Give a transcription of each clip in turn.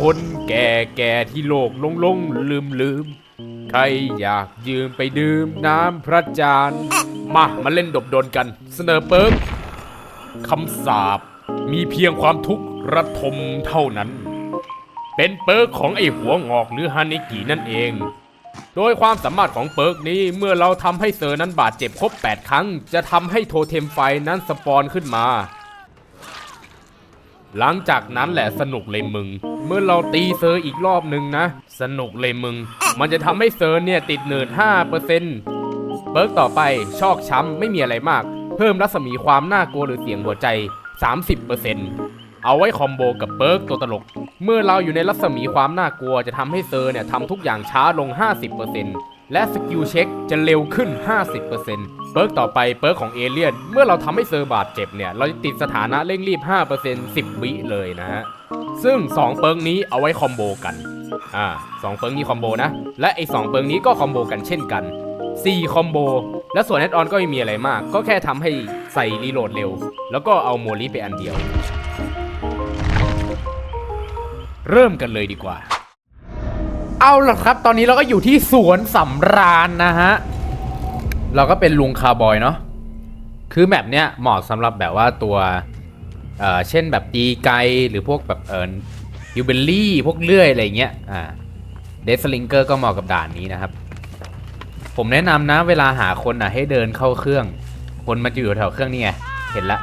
คนแก่แก่ที่โลกลงลงลืมลืมใครอยากยืมไปดื่มน้ำพระจานทร์มามาเล่นดบดนกัน เสนอเปิร์กคำสาปมีเพียงความทุกข์ระทมเท่านั้น เป็นเปิร์กของไอหัวงอกหรือฮานิกินั่นเอง โดยความสามารถของเปิร์กนี้เมื่อเราทำให้เซอร์นั้นบาดเจ็บครบ 8 ครั้ง จะทำให้โทเทมไฟนั้นสปอนขึ้นมา หลังจากนั้นแหละสนุกเลยมึง เมื่อเราตีเซอร์อีกรอบหนึ่งนะ สนุกเลยมึง มันจะทำให้เซอร์เนี่ยติดเนิร์ด5%เปิร์กต่อไปชอกช้ำไม่มีอะไรมาก เพิ่มรัศมีความน่ากลัวหรือเสียงหัวใจ 30%เอาไว้คอมโบกับเปิร์กตัวตลก เมื่อเราอยู่ในรัศมีความน่ากลัวจะทำให้เซอร์เนี่ยทำทุกอย่างช้าลง 50% และสกิลเช็คจะเร็วขึ้น 50%เปิร์กต่อไปเปิร์กของเอเลียน เมื่อเราทำให้เซอร์บาดเจ็บเนี่ย เราจะติดสถานะเร่งรีบ 5% 10 วิเลยนะฮะ ซึ่ง 2 เปิร์กนี้เอาไว้คอมโบกัน อ่าสองเปิร์กนี้คอมโบนะ และไอ้สองเปิร์กนี้ก็คอมโบกันเช่นกัน 4 คอมโบ และส่วนแอดออนก็ไม่มีอะไรมาก ก็แค่ทำให้ใส่รีโหลดเร็ว แล้วก็เอาโมลิไปอันเดียว เริ่มกันเลยดีกว่า เอาล่ะครับ ตอนนี้เราก็อยู่ที่สวนสำราญนะฮะ เราก็เป็นลุงคาร์บอยเนาะ คือแมปเนี้ยเหมาะสำหรับแบบว่าตัว เอ่อ เช่นแบบตีไกลหรือพวกแบบเอ่อยูเบลลี่พวกเลื่อยอะไรเงี้ย อ่า เดสลิงเกอร์ก็เหมาะกับด่านนี้นะครับ ผมแนะนำนะ เวลาหาคนอะให้เดินเข้าเครื่อง คนมันจะอยู่แถวเครื่องนี่ไง เห็นละ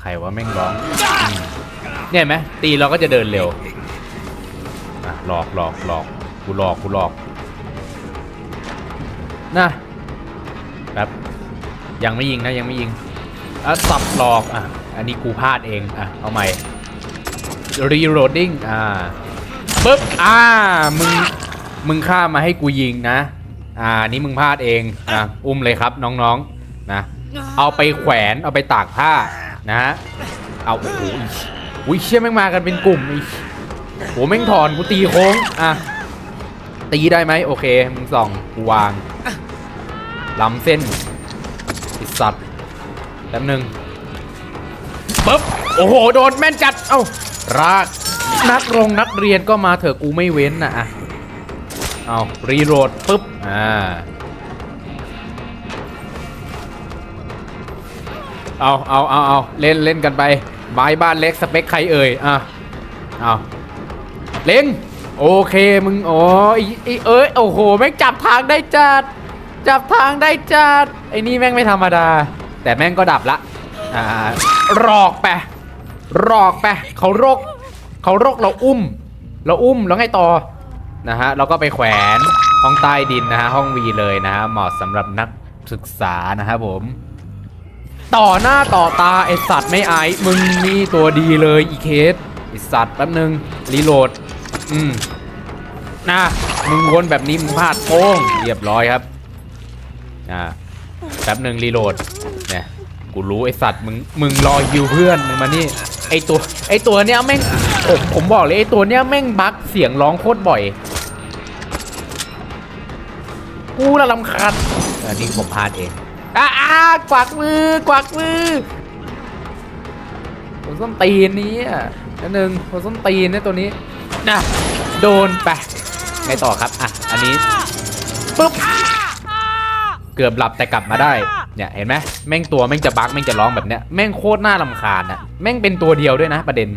ใครว่าแม่งร้อง เนี่ยเห็นไหมตีเราก็จะเดินเร็ว หลอกหลอกหลอกกูหลอกกูหลอกนะแบบยังไม่ยิงนะยังไม่ยิงอะสับหลอกอะอันนี้กูพลาดเองอะเอาใหม่ reloading อ่าปึ๊บอ่ามึงมึงข้ามมาให้กูยิงนะ อ่านี่มึงพลาดเองนะอุ้มเลยครับน้องๆนะเอาไปแขวนเอาไปตากผ้านะฮะเอาโอ้โหอุ้ยเชี่ยแม่งมากันเป็นกลุ่มอีก โหแม่งถอนกูตีโค้งอะตีได้ไหมโอเคมึงส่องกูวางลำเส้นไอิสัตว์แป๊บหนึ่งปึ๊บโอ้โหโดนแม่นจัดเอ้ารากนักโรงนักเรียนก็มาเถอะกูไม่เว้นนะอะเอารีโหลดปึ๊บอ่าเอาเอาเอาเอาเล่นเล่นกันไปไม้บ้านเล็กสเปคใครเอ่ยอะเอา เล็งโอเคมึงอ๋อไอ้เอ้ยโอ้โหแม่งจับทางได้จัด จับทางได้จัดไอ้นี่แม่งไม่ธรรมดา แต่แม่งก็ดับละอ่ารอกไปรอกไปเขารกเขารกเราอุ้ม เราอุ้มแล้วไงต่อนะฮะเราก็ไปแขวนห้องใต้ดินนะฮะห้องวีเลยนะฮะเหมาะสำหรับนักศึกษานะครับผม ต่อหน้าต่อตาไอสัตว์ไม่อายมึงนี่ตัวดีเลยอีเคสไอสัตว์แป๊บนึงรีโหลด อืมนะมึงวนแบบนี้มึงพลาดโป้งเรียบร้อยครับอ่าแป๊บหนึ่งรีโหลดเนี่ยกูรู้ไอสัตว์มึงมึงรอฮิวเพื่อนมึงมานี่ไอตัวไอตัวเนี้ยแม่งผมผมบอกเลยไอตัวเนี้ยแม่งบั๊กเสียงร้องโคตรบ่อยกูละลำคาญอันนี้ผมพลาดเองอะอะกวักมือกวักมือผมส้นตีนนี้อะนิดนึงผมส้นตีนเนี่ยตัวนี้ นะโดนไปไงต่อครับอะอันนี้ปุ๊บเกือบหลับแต่กลับมาได้เนี่ยเห็นไหมแม่งตัวแม่งจะบักแม่งจะร้องแบบเนี้ยแม่งโคตรน่าลำคาญอะแม่งเป็นตัวเดียวด้วยนะประเด็น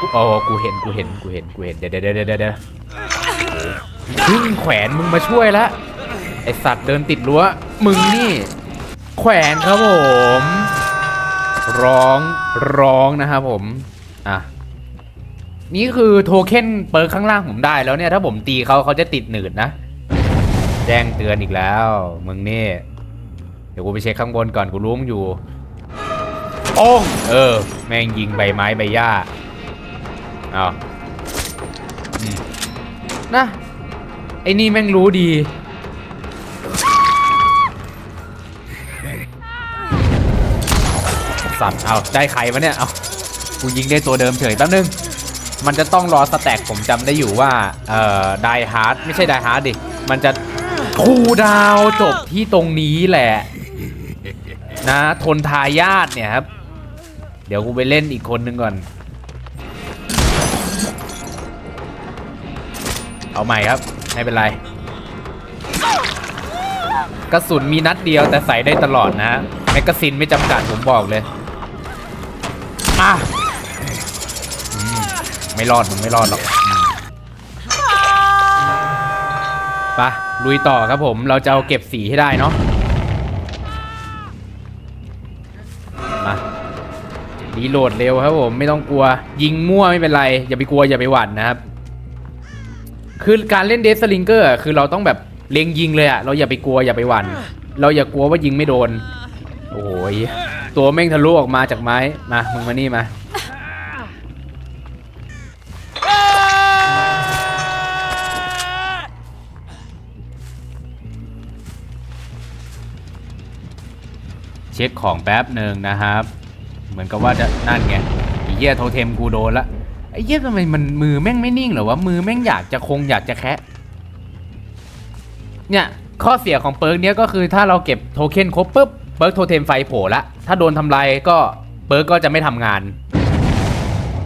กูอ๋อกูเห็นกูเห็นกูเห็นกูเห็นเดี๋ยวเดี๋ยวเดี๋ยวเดี๋ยวเดี๋ยวพึ่งแขวนมึงมาช่วยละ ไอสัตว์เดินติดรั้วมึงนี่ แขวนครับผม ร้องร้องนะครับผม อะ นี่คือโทเค็นเปิร์ข้างล่างผมได้แล้วเนี่ย ถ้าผมตีเขาเขาจะติดหนืดนะ แจ้งเตือนอีกแล้ว มึงนี่ เดี๋ยวกูไปเช็คข้างบนก่อนกูรู้มึงอยู่โป้งเออ แม่งยิงใบไม้ใบหญ้าเอาอืมนะไอ้นี่แม่งรู้ดี สัตว์เอาได้ใครวะเนี่ยเอากูยิงได้ตัวเดิมเฉยแป๊บนึง มันจะต้องรอสแต็กผมจำได้อยู่ว่าเอ่อไดฮาร์ดไม่ใช่ไดฮาร์ดดิ มันจะคูดาวจบที่ตรงนี้แหละ นะทนทายาทเนี่ยครับ เดี๋ยวกูไปเล่นอีกคนนึงก่อน เอาใหม่ครับ ไม่เป็นไรกระสุนมีนัดเดียวแต่ใส่ได้ตลอดนะแมกกาซินไม่จำกัดผมบอกเลย มาอืมไม่รอดมึงไม่รอดหรอกอืมไปะลุยต่อครับผมเราจะเอาเก็บสีให้ได้เนาะมารีโหลดเร็วครับผมไม่ต้องกลัว ยิงมั่วไม่เป็นไร อย่าไปกลัวอย่าไปหวั่นนะครับ คือการเล่นเดสลิงเกอร์คือเราต้องแบบเล็งยิงเลยอะเราอย่าไปกลัวอย่าไปหวั่น เราอย่ากลัวว่ายิงไม่โดน โอ้ย ตัวแม่งทะลุออกมาจากไม้ มา มึงมานี่มา เช็คของแป๊บหนึ่งนะครับ เหมือนกับว่าจะนั่นไงไอ้เหี้ยโทเทมกูโดนละ ไอ้เหี้ยทำไมมันมือแม่งไม่นิ่งเหรอวะ มือแม่งอยากจะคงอยากจะแคะเนี่ยข้อเสียของเปิร์กเนี้ยก็คือถ้าเราเก็บโทเค็นครบปุ๊บเปิร์กโทเทมไฟโผล่ละ ถ้าโดนทำลายก็เปิร์กก็จะไม่ทำงาน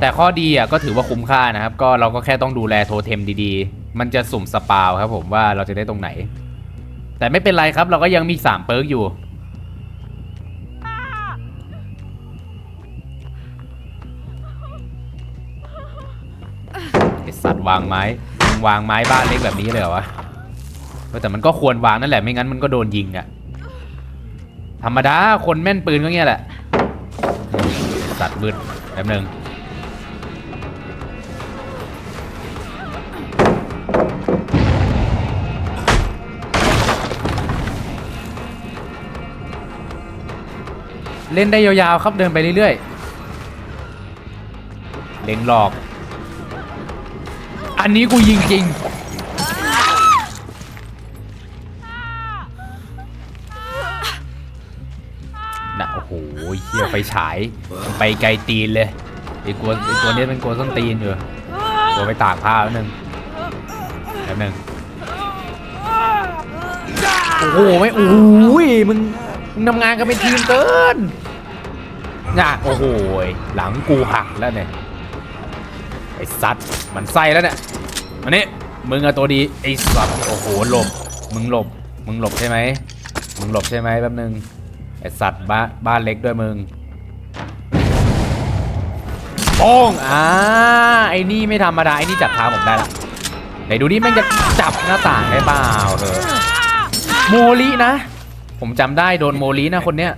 แต่ข้อดีอะก็ถือว่าคุ้มค่านะครับ ก็เราก็แค่ต้องดูแลโทเทมดีๆ มันจะสุ่มสปาวครับผมว่าเราจะได้ตรงไหน แต่ไม่เป็นไรครับเราก็ยังมีสามเปิร์กอยู่ไอสัตว์วางไม้วางไม้บ้านเล็กแบบนี้เลยเหรอวะแต่มันก็ควรวางนั่นแหละไม่งั้นมันก็โดนยิงอะ ธรรมดา คนแม่นปืนก็เงี้ยแหละ สัตว์มืดแป๊บหนึ่งเล่นได้ยาวๆครับเดินไปเรื่อยๆ เล็งหลอก อันนี้กูยิงจริง นะโอ้โหเฮียไฟฉายไปไกลตีนเลยไอ้กลัวไอ้ตัวนี้เป็นกลัวส้นตีนอยู่กลัวไปตากผ้าแล้วนึงแป๊บนึงโอ้โหไม่โอ้ยมึงมึงทำงานกันเป็นทีมเกินน่ะโอ้โหหลังกูหักแล้วเนี่ยไอ้สัตว์มันไส้แล้วเนี่ยมานี่มึงอะตัวดีไอ้สัตว์โอ้โหหลบมึงหลบมึงหลบใช่ไหมมึงหลบใช่ไหมแป๊บนึง ไอ้สัตว์บ้านบ้านเล็กด้วยมึงโป้งอ่าไอ้นี่ไม่ธรรมดาไอ้นี่จับเท้าผมได้ละไหนดูนี่แม่งจะจับหน้าต่างได้เปล่าเธอโมลีนะ ผมจำได้โดนโมลีนะคนเนี้ย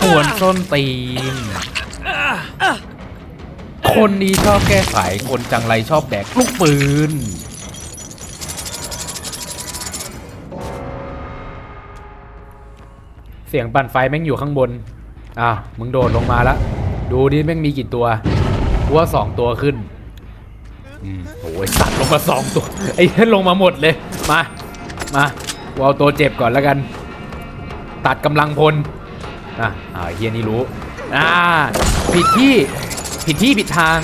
ปวนส้นตีน คนนี้ชอบแก้ไขคนจังไรชอบแบกลูกปืน เสียงปั่นไฟแม่งอยู่ข้างบนอะมึงโดดลงมาแล้วดูดิแม่งมีกี่ตัวกูว่าสองตัวขึ้น อืมโอ้ยสัตว์ลงมาสองตัว ไอ้เหี้ยลงมาหมดเลย มา มากูเอาตัวเจ็บก่อนแล้วกัน ตัดกำลังพล อะอ่าเฮียนี่รู้ อ่า ผิดที่ ผิดที่ผิดทาง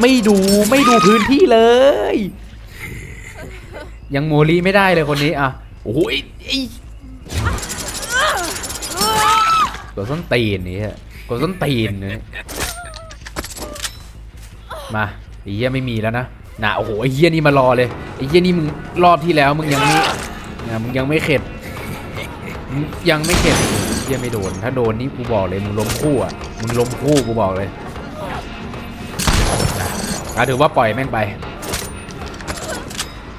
ไม่ดูไม่ดูพื้นที่เลย ยังโมลีไม่ได้เลยคนนี้ อะ โอ้โหไอ้ ไอ้ตัวส้นตีนนี่ฮะตัวส้นตีนนี่มาไอ้เฮียไม่มีแล้วนะน่ะโอ้โหไอ้เฮียนี่มารอเลยไอ้เฮียนี่มึงรอบที่แล้วมึงยังไม่นะมึงยังไม่เข็ดยังไม่เข็ดเฮียไม่โดน ถ้าโดนนี่กูบอกเลยมึงล้มคู่อะมึงล้มคู่กูบอกเลยอะถือว่าปล่อยแม่งไป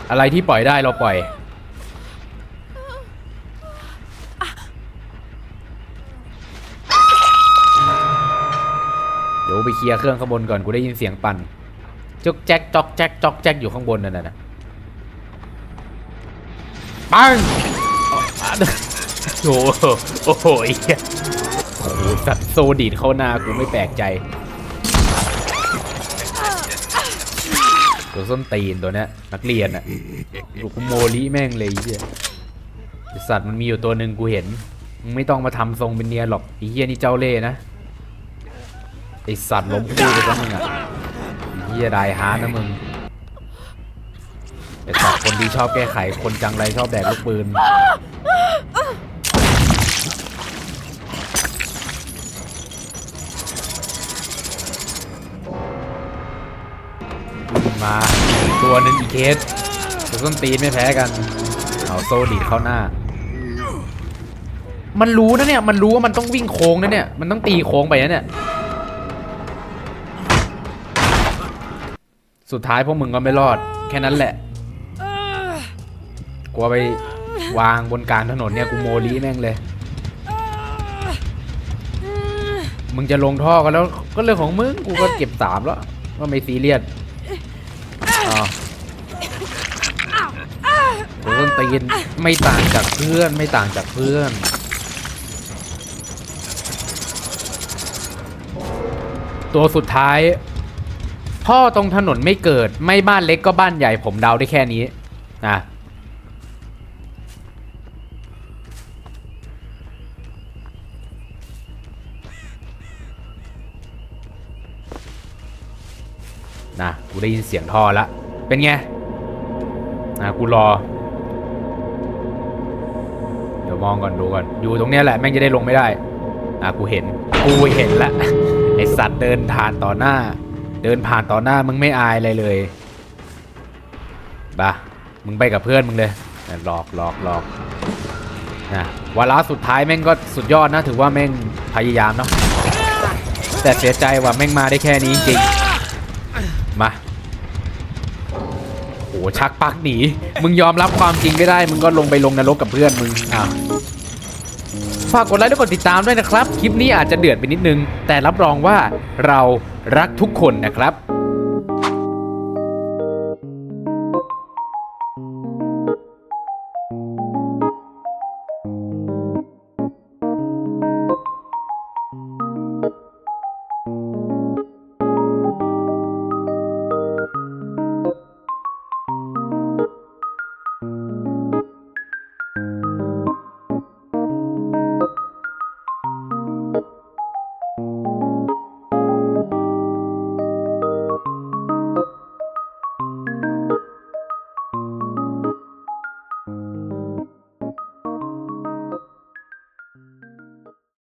อะไรที่ปล่อยได้เราปล่อย เคลียร์เครื่องข้างบนก่อนกูได้ยินเสียงปั่นจกแจ๊กจอกแจ๊กจอกแจ๊กอยู่ข้างบนนั่นน่ะปังโอ้โหโอ้โหไอ้เหี้ยโอ้โหสัตว์โซดีดเข้าหน้ากูไม่แปลกใจตัวส้นตีนตัวเนี้ยนักเรียนอะลูกโมลิแม่งเลยไอ้เหี้ยสัตว์มันมีอยู่ตัวหนึ่งกูเห็น มึงไม่ต้องมาทำทรงเป็นเนียหรอกไอ้เหี้ยนี่เจ้าเล่ห์นะ ไอสัตว์ล้มคู่ไปซะมึงอะไอ้เฮียได้ฮาร์ดนะมึงไอสัตว์คนที่ชอบแก้ไขคนจังไรชอบแดกลูกปืนมาตัวหนึ่งอีเคสตัวส้นตีนไม่แพ้กัน เอาโซดีดเข้าหน้า มันรู้นะเนี่ย มันรู้ว่ามันต้องวิ่งโค้งนะเนี่ย มันต้องตีโค้งไปนะเนี่ย สุดท้ายพวกมึงก็ไม่รอด แค่นั้นแหละกลัวไปวางบนกลางถนนเนี่ยกูโมลีแม่งเลย มึงจะลงท่อกันแล้วก็เรื่องของมึงกูก็เก็บสามแล้วก็ไม่ซีเรียสอ้าวโดนตีนไม่ต่างจากเพื่อนไม่ต่างจากเพื่อน ตัวสุดท้าย ท่อตรงถนนไม่เกิดไม่บ้านเล็กก็บ้านใหญ่ผมเดาได้แค่นี้นะนะกูได้ยินเสียงท่อละเป็นไงนะกูรอ เดี๋ยวมองก่อนดูก่อน อยู่ตรงเนี้ยแหละแม่งจะได้ลงไม่ได้อะกูเห็น กูเห็นละไอสัตว์เดินผ่านต่อหน้า เดินผ่านต่อหน้ามึงไม่อายอะไรเลยบ้ามึงไปกับเพื่อนมึงเลยหลอกหลอกหลอกนะวาระสุดท้ายแม่งก็สุดยอดนะถือว่าแม่งพยายามเนาะแต่เสียใจว่าแม่งมาได้แค่นี้จริงมาโหชักปักหนี มึงยอมรับความจริงไม่ได้ มึงก็ลงไปลงนรกกับเพื่อนมึงอะ ฝากกดไลค์และกดติดตามด้วยนะครับ คลิปนี้อาจจะเดือดไปนิดนึง แต่รับรองว่าเรารักทุกคนนะครับ